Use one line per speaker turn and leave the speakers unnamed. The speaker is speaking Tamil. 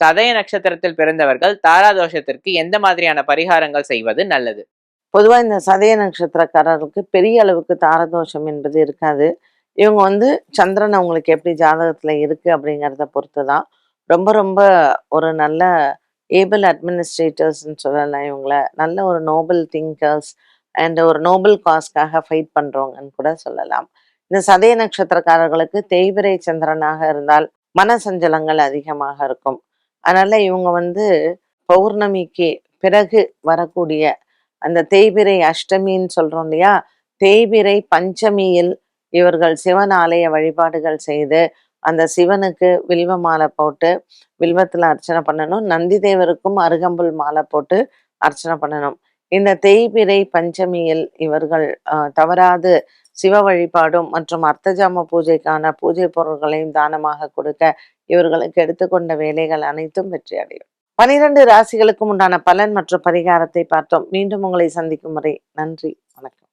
சதய நட்சத்திரத்தில் பிறந்தவர்கள் தாராதோஷத்திற்கு எந்த மாதிரியான பரிகாரங்கள் செய்வது நல்லது?
பொதுவாக இந்த சதய நட்சத்திரக்காரர்களுக்கு பெரிய அளவுக்கு தாரதோஷம் என்பது இருக்காது. இவங்க வந்து சந்திரன் அவங்களுக்கு எப்படி ஜாதகத்தில் இருக்கு அப்படிங்கிறத பொறுத்து தான் ரொம்ப ரொம்ப ஒரு நல்ல ஏபிள் அட்மினிஸ்ட்ரேட்டர்ஸ்ன்னு சொல்லலாம் இவங்கள. நல்ல ஒரு நோபல் திங்கர்ஸ் அண்ட் ஒரு நோபல் காஸ்க்காக ஃபைட் பண்ணுறவங்கன்னு கூட சொல்லலாம். இந்த சதய நட்சத்திரக்காரர்களுக்கு தேய்பிரை சந்திரனாக இருந்தால் மன சஞ்சலங்கள் அதிகமாக இருக்கும். அதனால இவங்க வந்து பௌர்ணமிக்கு பிறகு வரக்கூடிய அந்த தேய்பிரை அஷ்டமின்னு சொல்றோம் இல்லையா? தேய்பிரை பஞ்சமியில் இவர்கள் சிவன் ஆலய வழிபாடுகள் செய்து அந்த சிவனுக்கு வில்வ மாலை போட்டு வில்வத்துல அர்ச்சனை பண்ணணும். நந்தி தேவருக்கும் அருகம்புல் மாலை போட்டு அர்ச்சனை பண்ணணும். இந்த தேய்பிரை பஞ்சமியில் இவர்கள் ஆஹ், தவறாது சிவ வழிபாடும் மற்றும் அர்த்தஜாம பூஜைக்கான பூஜை பொருட்களையும் தானமாக கொடுக்க இவர்களுக்கு எடுத்துக்கொண்ட வேலைகள் அனைத்தும் வெற்றி அடையும். பனிரெண்டு ராசிகளுக்கும் உண்டான பலன் மற்றும் பரிகாரத்தை பார்த்தோம். மீண்டும் உங்களை சந்திக்கும் வரை நன்றி. வணக்கம்.